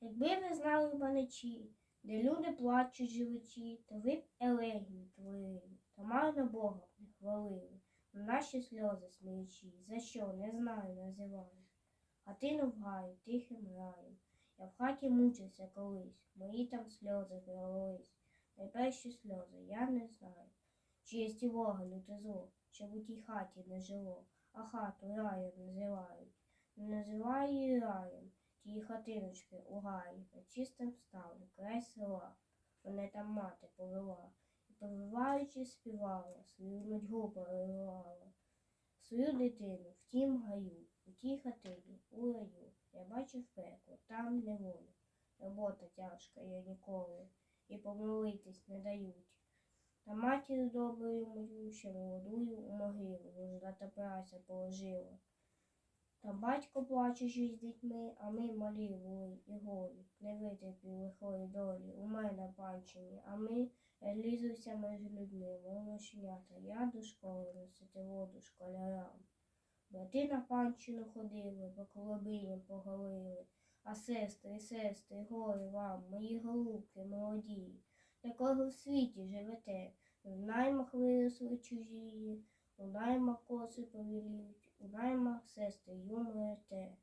Якби ви знали паничі, де люди плачуть живучі, то ви б елегію творили, та марно Бога б не хвалили. На наші сльози сміючі, за що, не знаю, називаю. А ти в гаю, тихим раєм. Я в хаті мучився колись, мої там сльози пролились. Найперші сльози, я не знаю, чи є ті Бога люте зло, чи в тій хаті не жило, а хату раєм називають. Не називаю її раєм, тії хатиночки у гаї, на чистим ставлю, край села. Мене там мати повела, і повиваючи співала, свою нудьгу переливала. Свою дитину в тім гаю, у тій хатині, у раю. Я бачив пекло, там неволю. Робота тяжка, я ніколи, і помилитись не дають. Та матір доброю мою, ще молодую у могилу, нужда та праця положила. Та батько плачучи з дітьми, а ми малі були і голі, не витерпів лихої долі, у мене панчині, а ми лізуся між людьми, молодшенята, я до школи носити воду школярам. Брати на панщину ходили, по колобиням поголили, а сестри, сестри, горе вам, мої голубки молоді, для кого в світі живете, в наймах виросли чужі, у наймах коси повіліють, у наймах сестри юморете.